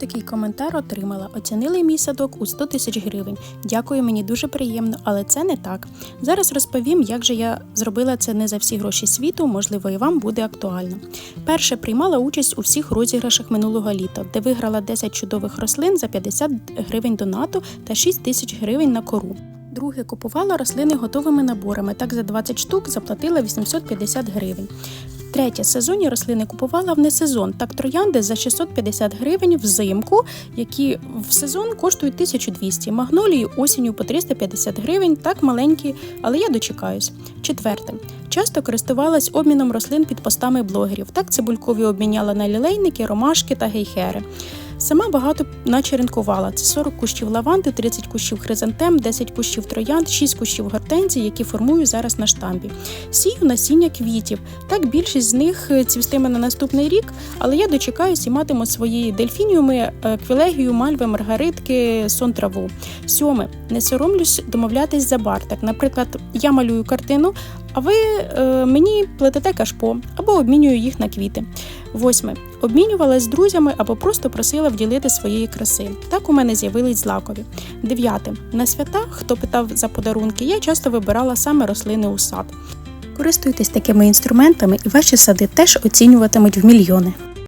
такий коментар отримала. Оцінили мій садок у 100 тисяч гривень. Дякую, мені дуже приємно, але це не так. Зараз розповім, як же я зробила це не за всі гроші світу, можливо, і вам буде актуально. Перше приймала участь у всіх розіграшах минулого літа, де виграла 10 чудових рослин за 50 гривень донату та 6 тисяч гривень на кору. Друге купувала рослини готовими наборами. Так за 20 штук заплатила 850 гривень. Третє сезонні рослини купувала в несезон. Так троянди за 650 гривень взимку, які в сезон коштують 1200. Магнолії осінню по 350 гривень, так маленькі, але я дочекаюсь. Четверте. Часто користувалась обміном рослин під постами блогерів. Так цибулькові обміняла на лілейники, ромашки та гейхери. Сама багато начеренкувала. Це 40 кущів лаванди, 30 кущів хризантем, 10 кущів троянд, 6 кущів гортензій, які формую зараз на штамбі. Сію насіння квітів. Так більшість з них е, цвістиме на наступний рік, але я дочекаюсь і матиму свої дельфініуми, е, квілегію, мальви, маргаритки, сон траву. Сьоме. Не соромлюсь домовлятись за бар. Так, наприклад, я малюю картину, а ви е, мені плетете кашпо або обмінюю їх на квіти. Восьме. Обмінювалась з друзями або просто просила вділити своєї краси. Так у мене з'явились злакові. Дев'яте. На свята, хто питав за подарунки, я часто вибирала саме рослини у сад. Користуйтесь такими інструментами, і ваші сади теж оцінюватимуть в мільйони.